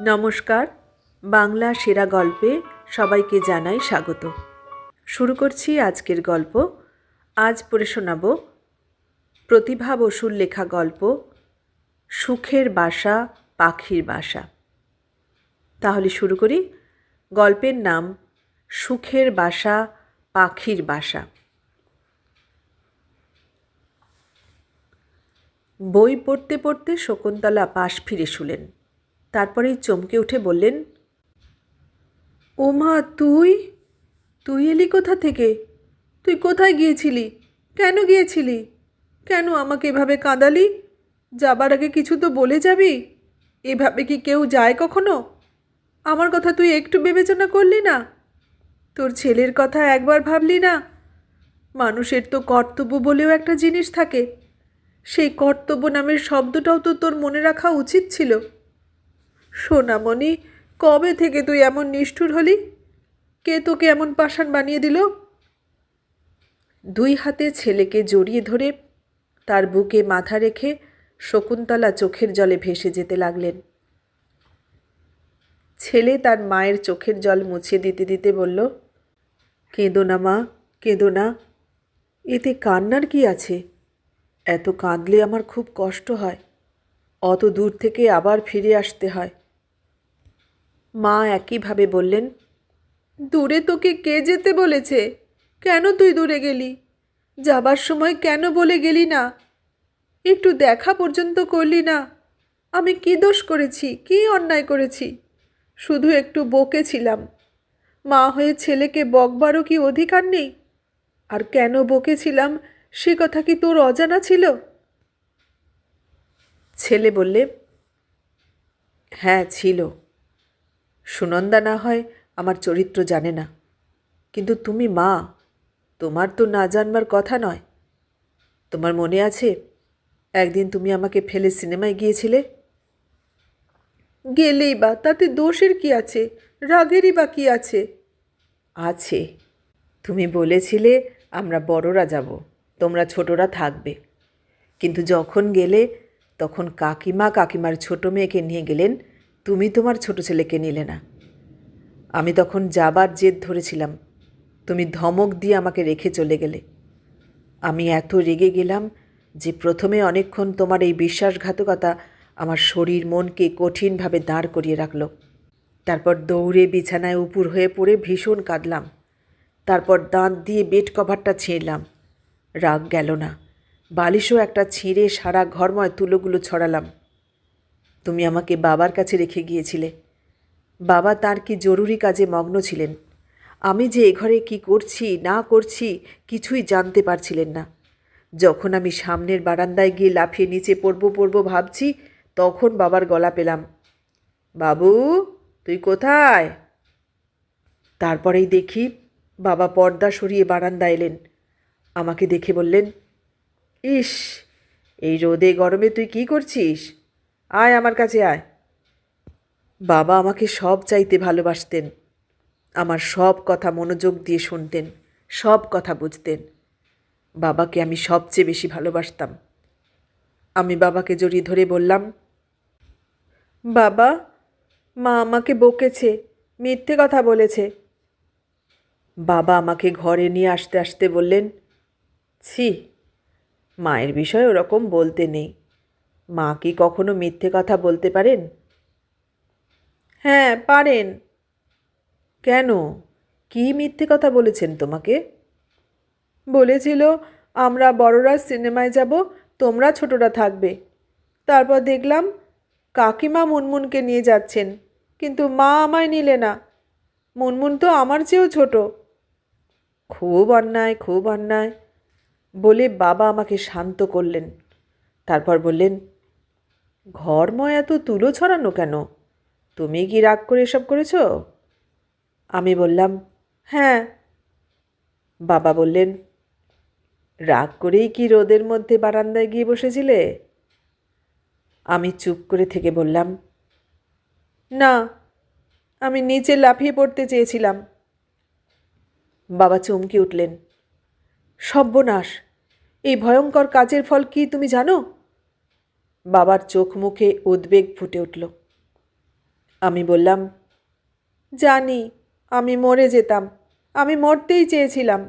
নমস্কার, বাংলা সেরা গল্পে সবাইকে জানাই স্বাগত। শুরু করছি আজকের গল্প। আজ পড়ে শোনাব প্রতিভা বসুর লেখা গল্প, সুখের বাসা, পাখির বাসা। তাহলে শুরু করি। গল্পের নাম, সুখের বাসা, পাখির বাসা। বই পড়তে পড়তে শকুন্তলা পাশ ফিরে শুলেন। তারপরেই চমকে উঠে বললেন ও মা তুই? তুই এলি কোথা থেকে? তুই কোথায় গিয়েছিলি? কেন গিয়েছিলি? কেন আমাকে এভাবে কাঁদালি? যাবার আগে কিছু তো বলে যাবি? এভাবে কি কেউ যায় কখনো? আমার কথা তুই একটু বিবেচনা করলি না? তোর ছেলের কথা একবার ভাবলি না? মানুষের তো কর্তব্য বলেও একটা জিনিস থাকে। সেই কর্তব্য নামের শব্দটাও তো তোর মনে রাখা উচিত ছিল। সোনামণি, কবে থেকে তুই এমন নিষ্ঠুর হলি? কে তোকে এমন পাষাণ বানিয়ে দিল? দুই হাতে ছেলেকে জড়িয়ে ধরে তার বুকে মাথা রেখে শকুন্তলা চোখের জলে ভেসে যেতে লাগলেন। ছেলে তার মায়ের চোখের জল মুছে দিতে দিতে বলল, কেঁদো না মা, কেঁদো না। এতে কান্নার কি আছে? এত কাঁদলে আমার খুব কষ্ট হয়। অত দূর থেকে আবার ফিরে আসতে হয়। মা একইভাবে বললেন, দূরে তোকে কে যেতে বলেছে? কেন তুই দূরে গেলি? যাবার সময় কেন বলে গেলি না? একটু দেখা পর্যন্ত করলি না? আমি কি দোষ করেছি? কি অন্যায় করেছি? শুধু একটু বকেছিলাম মা হয়ে ছেলেকে বকবারও কি অধিকার নেই? আর কেন বকেছিলাম সে কথা কি তোর অজানা ছিল? ছেলে বললে হ্যাঁ ছিল। সুনন্দা না হয় আমার চরিত্র জানে না। কিন্তু তুমি মা, তোমার তো না জানবার কথা নয়। তোমার মনে আছে, একদিন তুমি আমাকে ফেলে সিনেমায় গিয়েছিলে? গেলেই বা, তাতে দোষের কি আছে? রাগেরই বা কি আছে? আছে। তুমি বলেছিলে আমরা বড়রা যাব, তোমরা ছোটরা থাকবে। কিন্তু যখন গেলে, তখন কাকিমা কাকিমার ছোট মেয়েকে নিয়ে গেলেন তুমি তোমার ছোট ছেলেকে নিলে না। আমি তখন যাবার জেদ ধরেছিলাম। তুমি ধমক দিয়ে আমাকে রেখে চলে গেলে। আমি এত রেগে গেলাম যে প্রথমে অনেকক্ষণ তোমার এই বিশ্বাসঘাতকতা আমার শরীর মনকে কঠিনভাবে দাঁড় করিয়ে রাখল। তারপর দৌড়ে বিছানায় উপুর হয়ে পড়ে ভীষণ কাঁদলাম। তারপর দাঁত দিয়ে বেড কভারটা ছিঁড়লাম। রাগ গেল না। বালিশও একটা ছিঁড়ে সারা ঘরময় তুলোগুলো ছড়ালাম। তুমি আমাকে বাবার কাছে রেখে গিয়েছিলে। বাবা তার কি জরুরি কাজে মগ্ন ছিলেন? আমি যে এ ঘরে কী করছি, না করছি, কিছুই জানতে পারছিলেন না। যখন আমি সামনের বারান্দায় গিয়ে লাফিয়ে নিচে পড়ব পড়ব ভাবছি, তখন বাবার গলা পেলাম। বাবু, তুই কোথায়? তারপরেই দেখি বাবা পর্দা সরিয়ে বারান্দা এলেন। আমাকে দেখে বললেন, ইস, এই রোদে গরমে তুই কি করছিস? আয় আমার কাছে আয়। বাবা আমাকে সব চাইতে ভালোবাসতেন, আমার সব কথা মনোযোগ দিয়ে শুনতেন, সব কথা বুঝতেন। বাবাকে আমি সবচেয়ে বেশি ভালোবাসতাম। আমি বাবাকে জড়িয়ে ধরে বললাম, বাবা, মা আমাকে বকেছে, মিথ্যে কথা বলেছে। বাবা আমাকে ঘরে নিয়ে আসতে আসতে বললেন, ছি, মায়ের বিষয়ে ওরকম বলতে নেই। মা কি কখনো মিথ্যে কথা বলতে পারেন? হ্যাঁ পারেন। কেন? কি মিথ্যে কথা বলেছেন তোমাকে? বলেছিল, আমরা বড়রা সিনেমায় যাব, তোমরা ছোটরা থাকবে। তারপর দেখলাম, কাকিমা মুনমুনকে নিয়ে যাচ্ছেন, কিন্তু মা আমায় নিলে না। মুনমুন তো আমার চেয়েও ছোট। খুব অন্যায় খুব অন্যায়। বলে বাবা আমাকে শান্ত করলেন। তারপর বললেন ঘরময় এত তুলো ছড়ানো কেন? তুমি কি রাগ করে এসব করেছ? আমি বললাম হ্যাঁ। বাবা বললেন, রাগ করেই কি রোদের মধ্যে বারান্দায় গিয়ে বসেছিলে? আমি চুপ করে থেকে বললাম, না, আমি নিচে লাফিয়ে পড়তে চেয়েছিলাম। বাবা চমকে উঠলেন, সর্বনাশ! এই ভয়ঙ্কর কাজের ফল কি তুমি জানো? বাবার চোখ মুখে উদ্বেগ ফুটে উঠল। আমি বললাম, জানি, আমি মরে যেতাম, আমি মরতেই চেয়েছিলাম।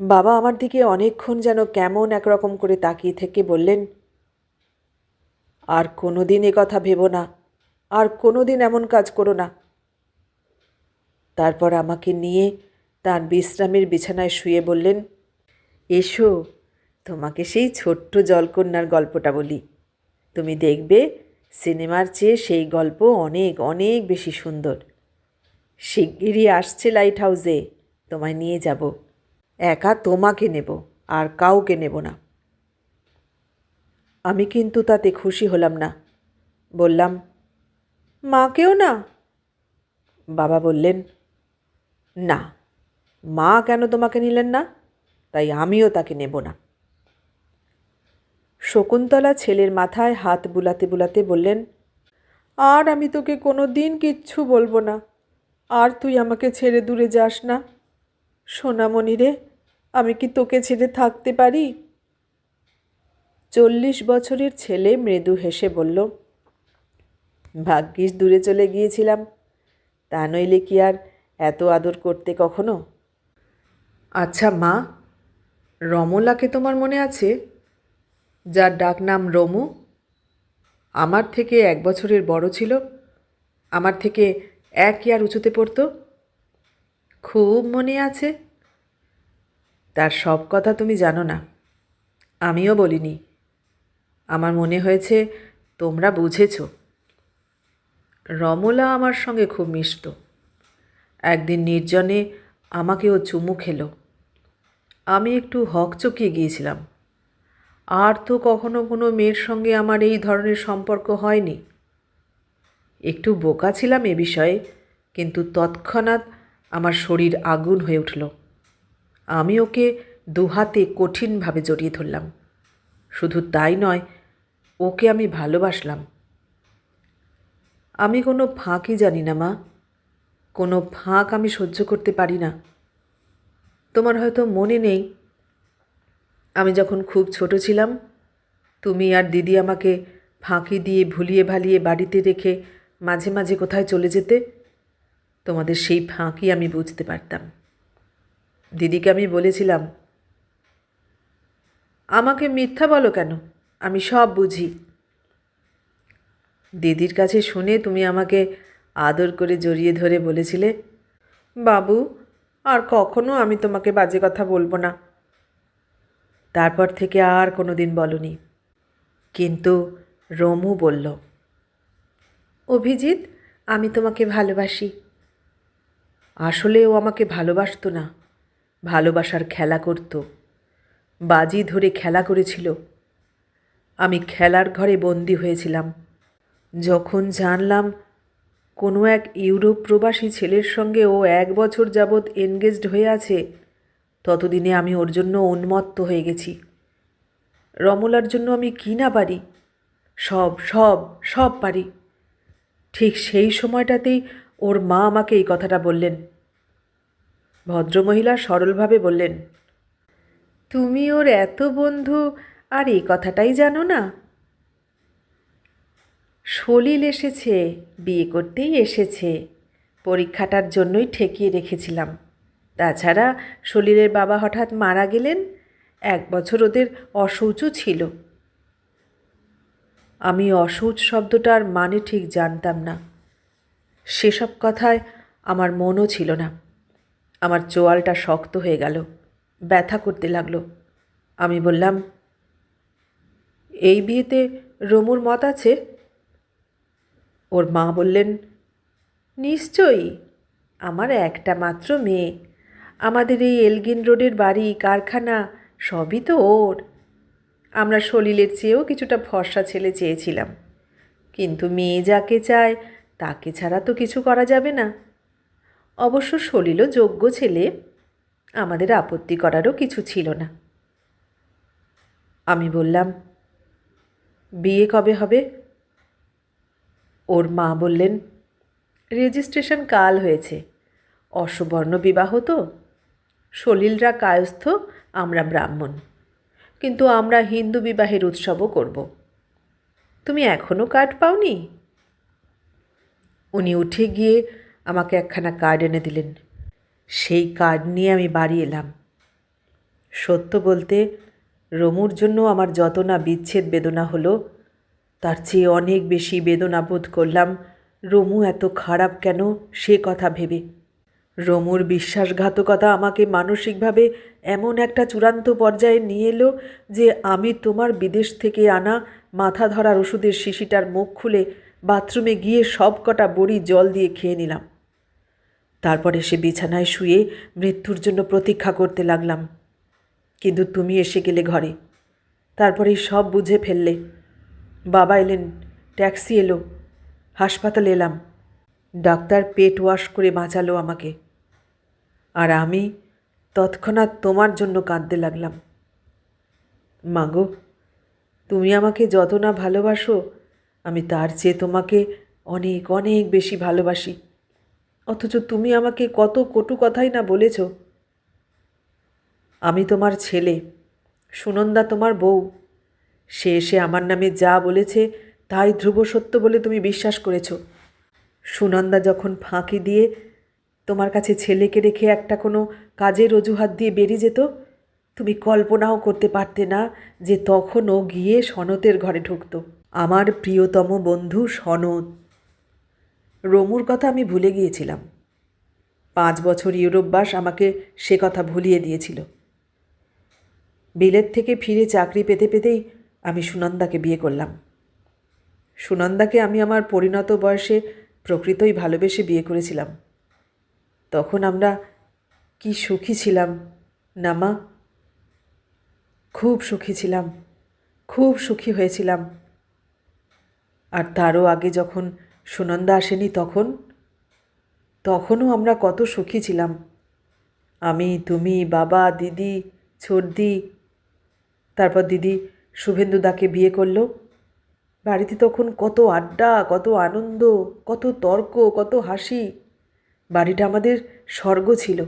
বাবা আমার দিকে অনেকক্ষণ যেন কেমন একরকম করে তাকিয়ে থেকে বললেন, আর কোনো দিন এ কথা ভেবো না, আর কোনো দিন এমন কাজ করো না। তারপর আমাকে নিয়ে তার বিশ্রামের বিছানায় শুয়ে বললেন, এসো তোমাকে সেই ছোট্ট জলকন্যার গল্পটা বলি। তুমি দেখবে সিনেমার চেয়ে সেই গল্প অনেক অনেক বেশি সুন্দর। শিগগিরই আসছে লাইট হাউসে তোমায় নিয়ে যাব। একা তোমাকে নেব, আর কাউকে নেব না। আমি কিন্তু তাতে খুশি হলাম না। বললাম, মাকেও না? বাবা বললেন, না, মা কেন তোমাকে নিলেন না? তাই আমিও তাকে নেব না। শকুন্তলা ছেলের মাথায় হাত বুলাতে বুলাতে বললেন, আর আমি তোকে কোনো দিন কিচ্ছু বলব না। আর তুই আমাকে ছেড়ে দূরে যাস না। সোনামণি রে, আমি কি তোকে ছেড়ে থাকতে পারি? চল্লিশ বছরের ছেলে মৃদু হেসে বলল, ভাগ্যিস দূরে চলে গিয়েছিলাম। তা নইলে কি আর এত আদর করতে কখনো? আচ্ছা মা, রমলাকে তোমার মনে আছে? যার ডাক নাম রমু। আমার থেকে এক বছরের বড় ছিল। আমার থেকে এক ইয়ার উঁচুতে পড়তো। খুব মনে আছে। তার সব কথা তুমি জানো না। আমিও বলিনি। আমার মনে হয়েছে তোমরা বুঝেছ। রমলা আমার সঙ্গে খুব মিশত। একদিন নির্জনে আমাকেও চুমু খেলো। আমি একটু হকচকিয়ে গিয়েছিলাম। আর তো কখনো কোনো মেয়ের সঙ্গে আমার এই ধরনের সম্পর্ক হয়নি। একটু বোকা ছিলাম এ বিষয়ে, কিন্তু তৎক্ষণাৎ আমার শরীর আগুন হয়ে উঠল। আমি ওকে দুহাতে কঠিনভাবে জড়িয়ে ধরলাম। শুধু তাই নয়, ওকে আমি ভালোবাসলাম। আমি কোনো ফাঁকই জানি না, মা। কোনো ফাঁক আমি সহ্য করতে পারি না। তোমার হয়তো মনে নেই আমি যখন খুব ছোট ছিলাম, তুমি আর দিদি আমাকে ফাঁকি দিয়ে ভুলিয়ে ভালিয়ে বাড়িতে রেখে মাঝে মাঝে কোথায় চলে যেতে, তোমাদের সেই ফাঁকি আমি বুঝতে পারতাম। দিদিকে আমি বলেছিলাম, আমাকে মিথ্যা বলো কেন? আমি সব বুঝি। দিদির কাছে শুনে তুমি আমাকে আদর করে জড়িয়ে ধরে বলেছিলে, বাবু, আর কখনো আমি তোমাকে বাজে কথা বলব না। তারপর থেকে আর কোনো দিন বলনি। কিন্তু রমু বলল, অভিজিৎ, আমি তোমাকে ভালোবাসি। আসলে ও আমাকে ভালোবাসতো না, ভালোবাসার খেলা করত, বাজি ধরে খেলা করেছিল। আমি খেলার ঘরে বন্দি হয়েছিলাম, যখন জানলাম কোনো এক ইউরোপ প্রবাসী ছেলের সঙ্গে ও এক বছর যাবৎ এনগেজড হয়ে আছে ততদিনে আমি ওর জন্য উন্মত্ত হয়ে গেছি। রমলার জন্য আমি কি না পারি? সব সব সব পারি। ঠিক সেই সময়টাতেই ওর মা আমাকে এই কথাটা বললেন। ভদ্রমহিলা সরলভাবে বললেন, তুমি ওর এত বন্ধু, আর এই কথাটাই জানো না? সলিল এসেছে, বিয়ে করতেই এসেছে। পরীক্ষাটার জন্যই ঠেকিয়ে রেখেছিলাম। তাছাড়া সলিলের বাবা হঠাৎ মারা গেলেন, এক বছর ওদের অশৌচও ছিল। আমি অশৌচ শব্দটার মানে ঠিক জানতাম না। সেসব কথায় আমার মনও ছিল না। আমার চোয়ালটা শক্ত হয়ে গেল, ব্যথা করতে লাগল। আমি বললাম, এই বিয়েতে রমুর মত আছে? ওর মা বললেন, নিশ্চয়ই। আমার একটা মাত্র মেয়ে। আমাদের এই এলগিন রোডের বাড়ি, কারখানা, সবই তো ওর। আমরা সলিলের চেয়েও কিছুটা ফর্সা ছেলে চেয়েছিলাম। কিন্তু মেয়ে যাকে চায়, তাকে ছাড়া তো কিছু করা যাবে না। অবশ্য সলিলও যোগ্য ছেলে, আমাদের আপত্তি করারও কিছু ছিল না। আমি বললাম, বিয়ে কবে হবে? ওর মা বললেন, রেজিস্ট্রেশন কাল হয়েছে। অসবর্ণ বিবাহ তো। সলিলরা কায়স্থ, আমরা ব্রাহ্মণ। কিন্তু আমরা হিন্দু বিবাহের উৎসবও করব। তুমি এখনও কার্ড পাওনি? উনি উঠে গিয়ে আমাকে একখানা কার্ড এনে দিলেন। সেই কার্ড নিয়ে আমি বাড়ি এলাম। সত্য বলতে, রমুর জন্য আমার যত না বিচ্ছেদ বেদনা হলো, তার চেয়ে অনেক বেশি বেদনা বোধ করলাম, রমু এত খারাপ কেন সে কথা ভেবে। রমুর বিশ্বাসঘাতকতা আমাকে মানসিকভাবে এমন একটা চূড়ান্ত পর্যায়ে নিয়ে এলো যে আমি তোমার বিদেশ থেকে আনা মাথা ধরার ওষুধের শিশিটার মুখ খুলে বাথরুমে গিয়ে সব কটা বড়ি জল দিয়ে খেয়ে নিলাম। তারপরে সে বিছানায় শুয়ে মৃত্যুর জন্য প্রতীক্ষা করতে লাগলাম। কিন্তু তুমি এসে গেলে ঘরে। তারপরেই সব বুঝে ফেললে। বাবা এলেন, ট্যাক্সি এলো, হাসপাতালে এলাম। ডাক্তার পেট ওয়াশ করে বাঁচালো আমাকে। আর আমি তৎক্ষণাৎ তোমার জন্য কাঁদতে লাগলাম। মাগো, তুমি আমাকে যত না ভালোবাসো, আমি তার চেয়ে তোমাকে অনেক অনেক বেশি ভালোবাসি। অথচ তুমি আমাকে কত কটু কথাই না বলেছ। আমি তোমার ছেলে, সুনন্দা তোমার বউ। সে এসে আমার নামে যা বলেছে, তাই ধ্রুব সত্য বলে তুমি বিশ্বাস করেছ। সুনন্দা যখন ফাঁকি দিয়ে তোমার কাছে ছেলেকে রেখে একটা কোনো কাজের অজুহাত দিয়ে বেরিয়ে যেত? তুমি কল্পনাও করতে পারতে না যে তখনও গিয়ে সনতের ঘরে ঢুকতো। আমার প্রিয়তম বন্ধু সনত রমুর কথা আমি ভুলে গিয়েছিলাম। পাঁচ বছর ইউরোপবাস আমাকে সে কথা ভুলিয়ে দিয়েছিল। বিলেত থেকে ফিরে চাকরি পেতে পেতেই আমি সুনন্দাকে বিয়ে করলাম। সুনন্দাকে আমি আমার পরিণত বয়সে প্রকৃতই ভালোবেসে বিয়ে করেছিলাম। তখন আমরা কি সুখী ছিলাম না, মা? খুব সুখী ছিলাম, খুব সুখী হয়েছিলাম। আর তারও আগে যখন সুনন্দা আসেনি তখন, তখনও আমরা কত সুখী ছিলাম। আমি, তুমি, বাবা, দিদি ছোটদি তারপর দিদি শুভেন্দুদাকে বিয়ে করল। বাড়িতে তখন কত আড্ডা, কত আনন্দ, কত তর্ক, কত হাসি। বাড়িটা আমাদের স্বর্গ ছিল।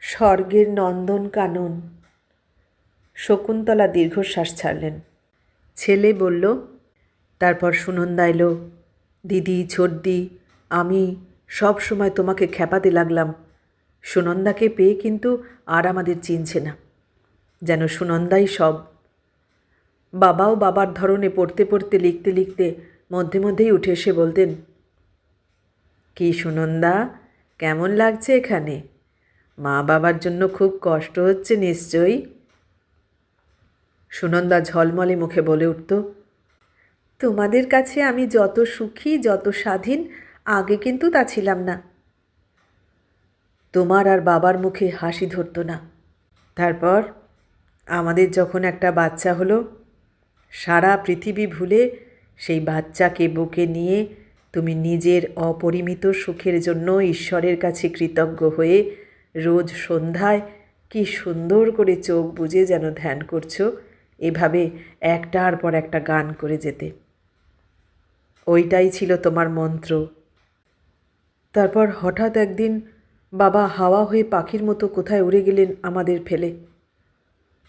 স্বর্গের নন্দন কানন। শকুন্তলা দীর্ঘশ্বাস ছাড়লেন। ছেলে বলল, তারপর সুনন্দা এলো দিদি, ছোটদি, আমি সব সময় তোমাকে খেপাতে লাগলাম। সুনন্দাকে পেয়ে কিন্তু আর আমাদের চিনছে না। যেন সুনন্দাই সব। বাবাও বাবার ধরনে পড়তে পড়তে লিখতে লিখতে মধ্যে মধ্যেই উঠে এসে বলতেন কি সুনন্দা, কেমন লাগছে এখানে? মা বাবার জন্য খুব কষ্ট হচ্ছে নিশ্চয়ই। সুনন্দা ঝলমলে মুখে বলে উঠত, তোমাদের কাছে আমি যত সুখী, যত স্বাধীন, আগে কিন্তু তা ছিলাম না। তোমার আর বাবার মুখে হাসি ধরতো না। তারপর আমাদের যখন একটা বাচ্চা হলো, সারা পৃথিবী ভুলে সেই বাচ্চাকে বুকে নিয়ে তুমি নিজের অপরিমিত সুখের জন্য ঈশ্বরের কাছে কৃতজ্ঞ হয়ে রোজ সন্ধ্যায় কি সুন্দর করে চোখ বুজে যেন ধ্যান করছ, এভাবে একটার পর একটা গান করে যেতে। ওইটাই ছিল তোমার মন্ত্র। তারপর হঠাৎ একদিন বাবা হাওয়া হয়ে পাখির মতো কোথায় উড়ে গেলেন আমাদের ফেলে।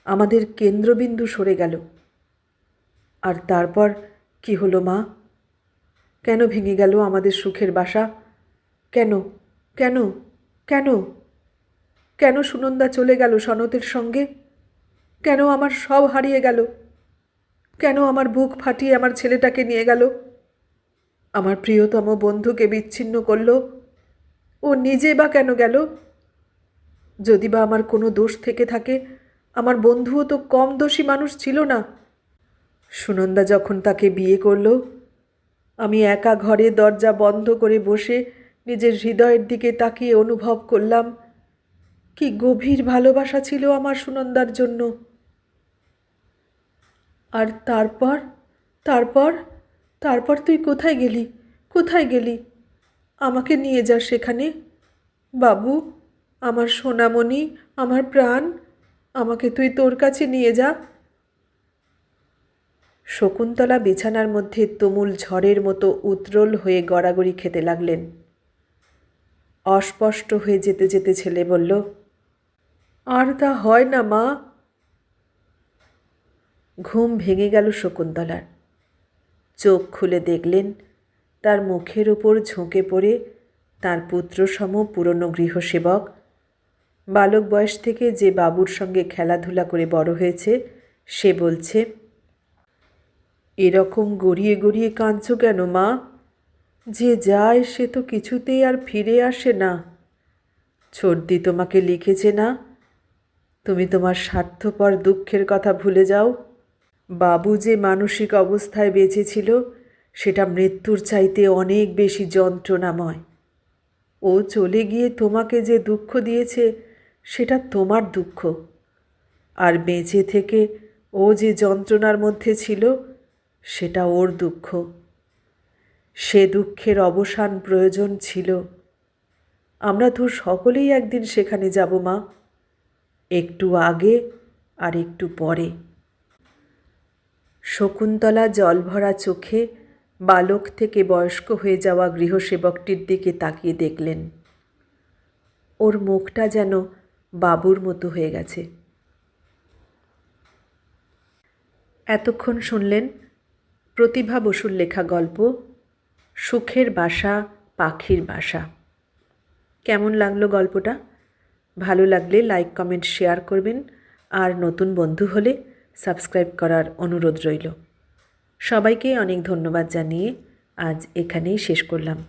আমাদের কেন্দ্রবিন্দু সরে গেল। আর তারপর কি হলো মা? কেন ভেঙে গেল আমাদের সুখের বাসা? কেন? কেন? কেন? কেন সুনন্দা চলে গেল সনতের সঙ্গে? কেন আমার সব হারিয়ে গেল? কেন আমার বুক ফাটিয়ে আমার ছেলেটাকে নিয়ে গেল? আমার প্রিয়তম বন্ধুকে বিচ্ছিন্ন করল? ও নিজে বা কেন গেল? যদি বা আমার কোনো দোষ থেকে থাকে, আমার বন্ধুও তো কম দোষী মানুষ ছিল না। সুনন্দা যখন তাকে বিয়ে করল আমি একা ঘরে দরজা বন্ধ করে বসে নিজের হৃদয়ের দিকে তাকিয়ে অনুভব করলাম, কি গভীর ভালোবাসা ছিল আমার সুনন্দার জন্য। আর তারপর? তারপর? তারপর তুই কোথায় গেলি? কোথায় গেলি? আমাকে নিয়ে যা সেখানে। বাবু, আমার সোনামণি, আমার প্রাণ, আমাকে তুই তোর কাছে নিয়ে যা। শকুন্তলা বিছানার মধ্যে তুমুল ঝড়ের মতো উত্রল হয়ে গড়াগড়ি খেতে লাগলেন। অস্পষ্ট হয়ে যেতে যেতে ছেলে বলল, আর তা হয় না, মা। ঘুম ভেঙে গেল শকুন্তলার। চোখ খুলে দেখলেন, তার মুখের ওপর ঝুঁকে পড়ে তার পুত্রসম পুরনো গৃহসেবক। বালক বয়স থেকে যে বাবুর সঙ্গে খেলাধুলা করে বড় হয়েছে, সে বলছে এরকম গড়িয়ে গড়িয়ে কাঁদছ কেন, মা? যে যায় সে তো কিছুতেই আর ফিরে আসে না। ছর্দি তোমাকে লিখেছে না? তুমি তোমার স্বার্থপর দুঃখের কথা ভুলে যাও। বাবু যে মানসিক অবস্থায় বেঁচেছিল, সেটা মৃত্যুর চাইতে অনেক বেশি যন্ত্রণাময়। ও চলে গিয়ে তোমাকে যে দুঃখ দিয়েছে, সেটা তোমার দুঃখ। আর বেঁচে থেকে ও যে যন্ত্রণার মধ্যে ছিল সেটা ওর দুঃখ। সে দুঃখের অবসান প্রয়োজন ছিল। আমরা তো সকলেই একদিন সেখানে যাব, মা। একটু আগে আর একটু পরে। শকুন্তলা জলভরা চোখে বালক থেকে বয়স্ক হয়ে যাওয়া গৃহসেবকটির দিকে তাকিয়ে দেখলেন। ওর মুখটা যেন বাবুর মতো হয়ে গেছে। এতক্ষণ শুনলেন প্রতিভা বসুর লেখা গল্প, সুখের বাসা, পাখির বাসা। কেমন লাগল গল্পটা? ভালো লাগলে লাইক, কমেন্ট, শেয়ার করবেন। আর নতুন বন্ধু হলে সাবস্ক্রাইব করার অনুরোধ রইল। সবাইকে অনেক ধন্যবাদ জানিয়ে আজ এখানেই শেষ করলাম।